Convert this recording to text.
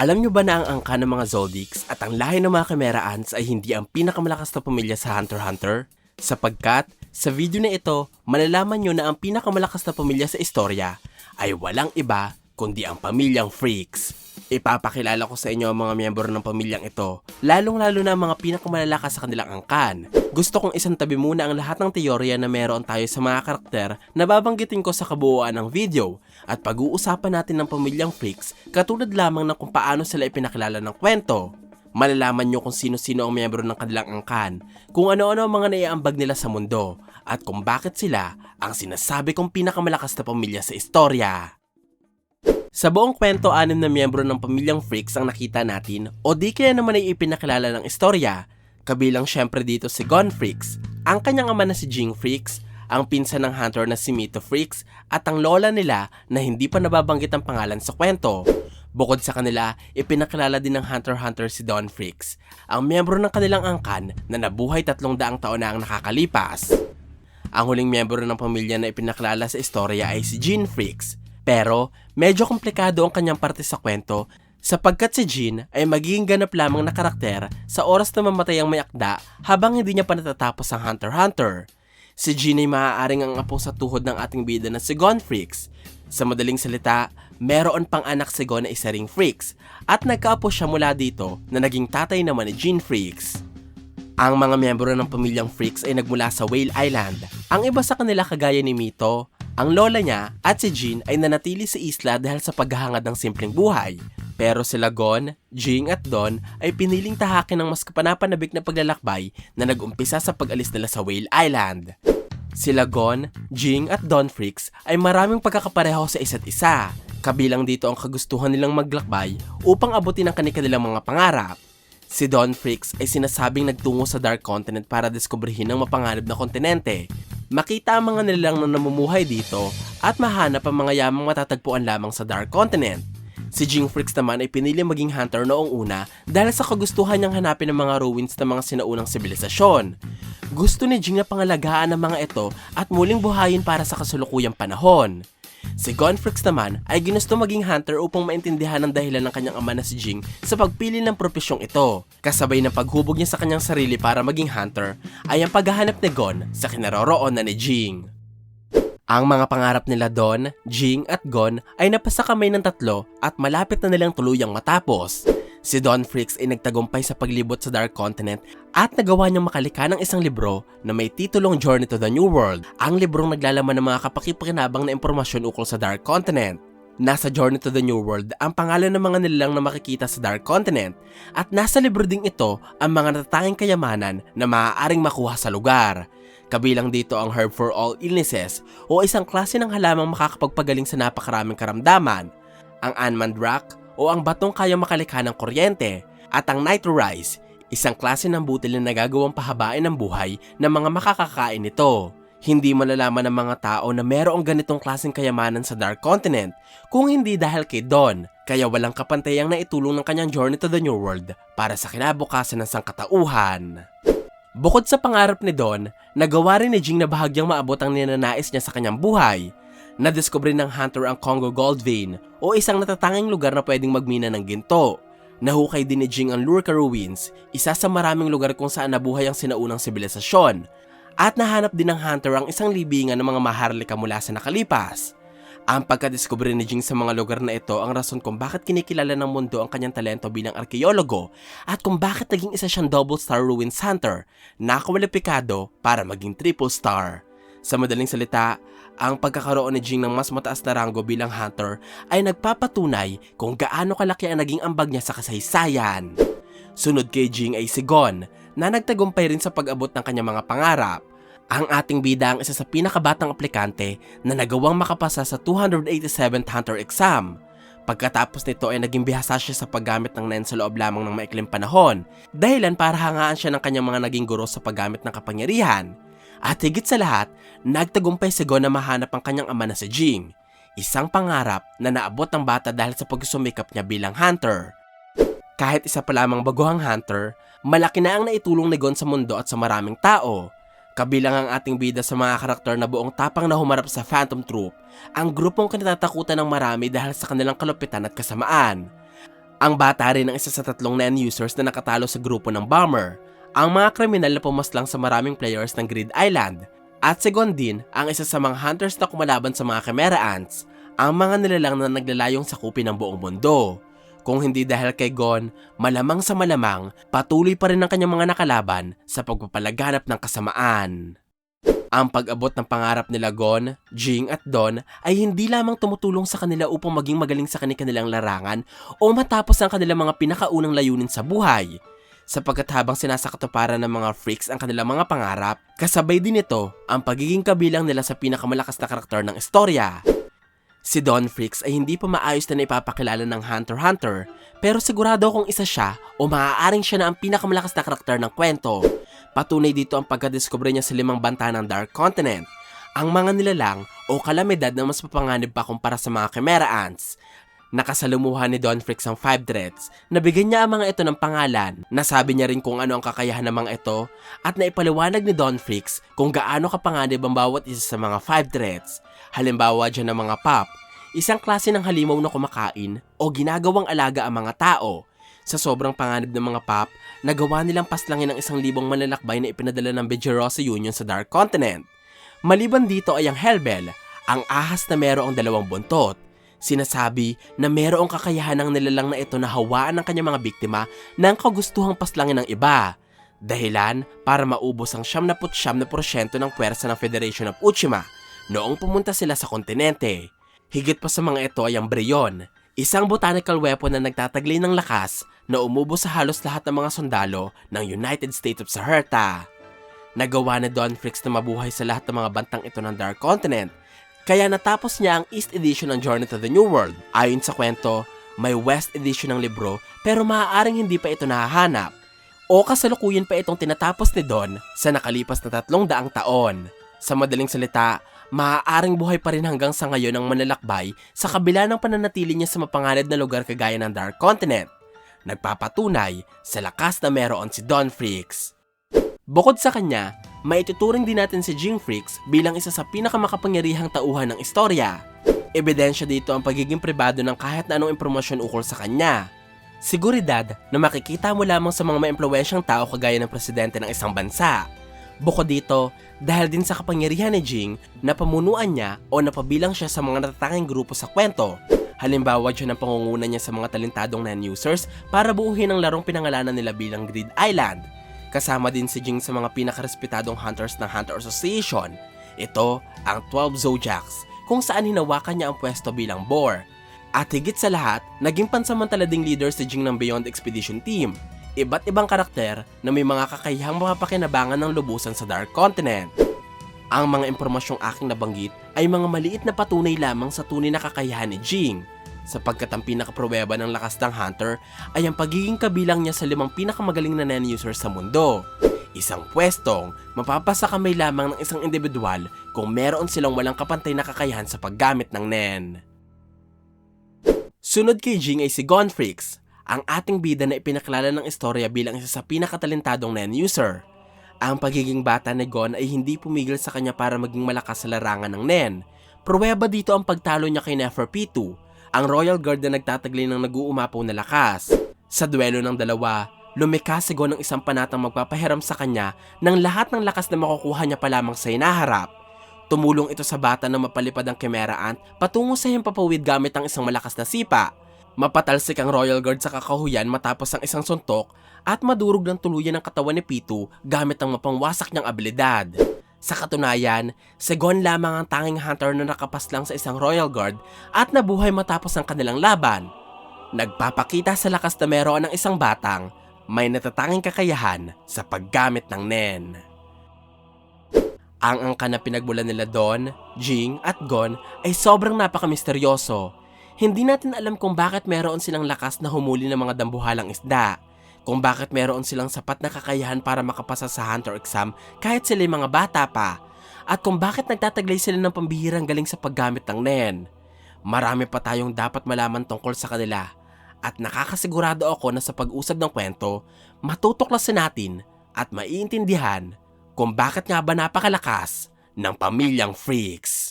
Alam nyo ba na ang angka ng mga Zoldycks at ang lahi ng mga Chimera Ants ay hindi ang pinakamalakas na pamilya sa Hunter x Hunter? Sapagkat, sa video na ito, malalaman nyo na ang pinakamalakas na pamilya sa istorya ay walang iba kundi ang pamilyang Freaks. Ipapakilala ko sa inyo ang mga miyembro ng pamilyang ito, lalong-lalo na ang mga pinakamalalakas sa kanilang angkan. Gusto kong isang tabi muna ang lahat ng teorya na meron tayo sa mga karakter na babanggitin ko sa kabuuan ng video at pag-uusapan natin ng pamilyang Freaks katulad lamang ng kung paano sila ipinakilala ng kwento. Malalaman nyo kung sino-sino ang miyembro ng kanilang angkan, kung ano-ano ang mga naiambag nila sa mundo, at kung bakit sila ang sinasabi kong pinakamalakas na pamilya sa istorya. Sa buong kwento, anim na miyembro ng pamilyang Freaks ang nakita natin o di kaya naman ay ipinakilala ng istorya. Kabilang syempre dito si Gon Freaks, ang kanyang ama na si Jing Freaks, ang pinsan ng hunter na si Mito Freaks, at ang lola nila na hindi pa nababanggit ang pangalan sa kwento. Bukod sa kanila, ipinakilala din ng Hunter x Hunter si Don Freaks, ang miyembro ng kanilang angkan na nabuhay tatlong daang taon na ang nakakalipas. Ang huling miyembro ng pamilya na ipinakilala sa istorya ay si Jean Freaks, pero medyo komplikado ang kanyang parte sa kwento sapagkat si Jean ay magiging ganap lamang na karakter sa oras na mamatay ang may akda habang hindi niya pa natatapos ang Hunter x Hunter. Si Jean ay maaaring ang apo sa tuhod ng ating bida na si Gon Freaks. Sa madaling salita, meron pang anak si Gon na isa ring Freaks at nagkaapo siya mula dito na naging tatay naman ni Jean Freaks. Ang mga miyembro ng pamilyang Freaks ay nagmula sa Whale Island. Ang iba sa kanila kagaya ni Mito, ang lola niya at si Jean ay nanatili sa isla dahil sa paghahangad ng simpleng buhay. Pero sila Gon, Jing at Don ay piniling tahakin ng mas kapanapanabik na paglalakbay na nag-umpisa sa pag-alis nila sa Whale Island. Sila Gon, Jing at Don Freaks ay maraming pagkakapareho sa isa't isa. Kabilang dito ang kagustuhan nilang maglakbay upang abutin ang kanilang mga pangarap. Si Don Freaks ay sinasabing nagtungo sa Dark Continent para diskubrihin ang mapanganib na kontinente. Makita ang mga nilalang na namumuhay dito at mahanap ang mga yamang matatagpuan lamang sa Dark Continent. Si Jing Freaks naman ay pinili maging hunter noong una dahil sa kagustuhan niyang hanapin ang mga ruins ng mga sinaunang sibilisasyon. Gusto ni Jing na pangalagaan ang mga ito at muling buhayin para sa kasulukuyang panahon. Si Gonfrix naman ay ginusto maging hunter upang maintindihan ang dahilan ng kanyang ama na si Jing sa pagpili ng propesyong ito. Kasabay ng paghubog niya sa kanyang sarili para maging hunter ay ang paghahanap ni Gon sa kinaroroon na ni Jing. Ang mga pangarap nila Don, Jing at Gon ay napasa kamay ng tatlo at malapit na nilang tuluyang matapos. Si Don Freaks ay nagtagumpay sa paglibot sa Dark Continent at nagawa niyang makalika ng isang libro na may titulong Journey to the New World. Ang librong naglalaman ng mga kapakipakinabang na impormasyon ukol sa Dark Continent. Nasa Journey to the New World ang pangalan ng mga nilalang na makikita sa Dark Continent at nasa libro ding ito ang mga natatanging kayamanan na maaaring makuha sa lugar. Kabilang dito ang Herb for All Illnesses o isang klase ng halamang makakapagpagaling sa napakaraming karamdaman, ang Anmand Rock o ang batong kayang makalikha ng kuryente, at ang Nitro Rice, isang klase ng butil na nagagawang pahabain ng buhay ng mga makakakain nito. Hindi malalaman ng mga tao na merong ganitong klaseng kayamanan sa Dark Continent kung hindi dahil kay Don, kaya walang kapantayang naitulong ng kanyang journey to the New World para sa kinabukasan ng sangkatauhan. Bukod sa pangarap ni Don, nagawa rin ni Jing na bahagyang maabot ang ninanais niya sa kanyang buhay. Nadiskubre ng hunter ang Congo Gold Vein o isang natatanging lugar na pwedeng magmina ng ginto. Nahukay din ni Jing ang Lurka Ruins, isa sa maraming lugar kung saan nabuhay ang sinaunang sibilisasyon. At nahanap din ng hunter ang isang libingan ng mga maharlika mula sa nakalipas. Ang pagkadiskubre ni Jing sa mga lugar na ito ang rason kung bakit kinikilala ng mundo ang kanyang talento bilang arkeologo at kung bakit naging isa siyang double star ruins hunter na kwalipikado para maging triple star. Sa madaling salita, ang pagkakaroon ni Jing ng mas mataas na ranggo bilang hunter ay nagpapatunay kung gaano kalaki ang naging ambag niya sa kasaysayan. Sunod kay Jing ay si Gon na nagtagumpay rin sa pag-abot ng kanyang mga pangarap. Ang ating bida ang isa sa pinakabatang aplikante na nagawang makapasa sa 287th Hunter exam. Pagkatapos nito ay naging bihasa siya sa paggamit ng nen sa loob lamang ng maikling panahon, dahilan para hangaan siya ng kanyang mga naging guro sa paggamit ng kapangyarihan. At higit sa lahat, nagtagumpay si Gon na mahanap ang kanyang ama na si Jing, isang pangarap na naabot ng bata dahil sa pagsusumikap niya bilang hunter. Kahit isa pa lamang baguhang hunter, malaki na ang naitulong ni Gon sa mundo at sa maraming tao. Kabilang ang ating bida sa mga karakter na buong tapang na humarap sa Phantom Troop, ang grupong kinatatakutan ng marami dahil sa kanilang kalupitan at kasamaan. Ang bata rin ang isa sa tatlong NAN users na nakatalo sa grupo ng Bomber. Ang mga kriminal na pumaslang sa maraming players ng Grid Island. At si Gon din ang isa sa mga hunters na kumalaban sa mga Chimera Ants, ang mga nilalang na naglalayong sakupin ng buong mundo. Kung hindi dahil kay Gon, malamang sa malamang, patuloy pa rin ang kanyang mga nakalaban sa pagpapalaganap ng kasamaan. Ang pag-abot ng pangarap nila Gon, Jing at Don ay hindi lamang tumutulong sa kanila upang maging magaling sa kanilang larangan o matapos ang kanilang mga pinakaunang layunin sa buhay. Sapagkat habang sinasakatuparan ng mga freaks ang kanilang mga pangarap, kasabay din ito ang pagiging kabilang nila sa pinakamalakas na karakter ng istorya. Si Don Freaks ay hindi pa maayos na naipapakilala ng Hunter x Hunter, pero sigurado kung isa siya o maaaring siya na ang pinakamalakas na karakter ng kwento. Patunay dito ang pagkadiskubre niya sa limang banta ng Dark Continent, ang mga nilalang o kalamidad na mas mapanganib pa kumpara sa mga Chimera Ants. Nakasalumuhan ni Don Freaks ang Five Dreads, nabigyan niya ang mga ito ng pangalan, nasabi niya rin kung ano ang kakayahan ng mga ito, at naipaliwanag ni Don Freaks kung gaano kapanganib ang bawat isa sa mga Five Dreads. Halimbawa dyan ng mga pop, isang klase ng halimaw na kumakain o ginagawang alaga ang mga tao. Sa sobrang panganib ng mga pop, nagawa nilang paslangin ang isang libong manlalakbay na ipinadala ng Bejerosa Union sa Dark Continent. Maliban dito ay ang Hellbell, ang ahas na merong dalawang buntot. Sinasabi na merong kakayahan ng nilalang na ito na hawaan ng kanyang mga biktima ng kagustuhang paslangin ng iba. Dahilan para maubos ang 79% ng pwersa ng Federation of Uchima noong pumunta sila sa kontinente. Higit pa sa mga ito ay ang Breyon, isang botanical weapon na nagtataglay ng lakas na umubos sa halos lahat ng mga sundalo ng United States of Saherta. Nagawa ni Don Fricks na mabuhay sa lahat ng mga bantang ito ng Dark Continent, kaya natapos niya ang East Edition ng Journey to the New World. Ayon sa kwento, may West Edition ng libro pero maaaring hindi pa ito nahahanap. O kasalukuyan pa itong tinatapos ni Don sa nakalipas na tatlong daang taon. Sa madaling salita, maaaring buhay pa rin hanggang sa ngayon ang manlalakbay sa kabila ng pananatili niya sa mapanganib na lugar kagaya ng Dark Continent. Nagpapatunay sa lakas na meron si Don Freaks. Bukod sa kanya, maituturing din natin si Jing Freaks bilang isa sa pinakamakapangyarihang tauhan ng istorya. Ebidensya dito ang pagiging pribado ng kahit na anong impormasyon ukol sa kanya. Siguridad na makikita mo lamang sa mga maimpluwensyang tao kagaya ng presidente ng isang bansa. Bukod dito, dahil din sa kapangyarihan ni Jing, napamunuan niya o napabilang siya sa mga natatanging grupo sa kwento. Halimbawa dyan ang pangunguna niya sa mga talentadong non-users para buuhin ang larong pinangalanan nila bilang Grid Island. Kasama din si Jing sa mga pinakarespetadong hunters ng Hunter Association. Ito ang 12 Zodiacs, kung saan hinawakan niya ang pwesto bilang Boar. At higit sa lahat, naging pansamantala ding leader si Jing ng Beyond Expedition Team. Iba't ibang karakter na may mga kakayahang mapapakinabangan ng lubusan sa Dark Continent. Ang mga impormasyong aking nabanggit ay mga maliit na patunay lamang sa tunay na kakayahan ni Jing sapagkat ang pinakapruweba ng lakas ng Hunter ay ang pagiging kabilang niya sa limang pinakamagaling na NAN user sa mundo. Isang pwestong mapapasa kamay lamang ng isang individual kung meron silang walang kapantay na kakayahan sa paggamit ng NEN. Sunod kay Jing ay si Gonfreaks, ang ating bida na ipinakilala ng istorya bilang isa sa pinakatalentadong NEN user. Ang pagiging bata ni Gon ay hindi pumigil sa kanya para maging malakas sa larangan ng NEN. Pruweba dito ang pagtalo niya kay Neferpitu, ang Royal Guard na nagtataglay ng nag-uumapaw na lakas. Sa duelo ng dalawa, lumika si ng isang panatang magpapahiram sa kanya ng lahat ng lakas na makukuha niya pa lamang sa inaharap. Tumulong ito sa bata na mapalipad ang Chimera Ant patungo sa himpapawid gamit ang isang malakas na sipa. Mapatalsik ang Royal Guard sa kakahuyan matapos ang isang suntok at madurog ng tuluyan ang katawan ni Pitu gamit ang mapangwasak niyang abilidad. Sa katunayan, si Gon lamang ang tanging hunter na nakapaslang sa isang Royal Guard at nabuhay matapos ang kanilang laban. Nagpapakita sa lakas na meron ng isang batang may natatanging kakayahan sa paggamit ng NEN. Ang angka na pinagmulan nila Don, Jing at Gon ay sobrang napakamisteryoso. Hindi natin alam kung bakit meron silang lakas na humuli ng mga dambuhalang isda, kung bakit meron silang sapat na kakayahan para makapasa sa Hunter exam kahit sila mga bata pa, at kung bakit nagtataglay sila ng pambihirang galing sa paggamit ng NEN. Marami pa tayong dapat malaman tungkol sa kanila at nakakasigurado ako na sa pag-usap ng kwento, matutuklasin natin at maiintindihan kung bakit nga ba napakalakas ng pamilyang freaks.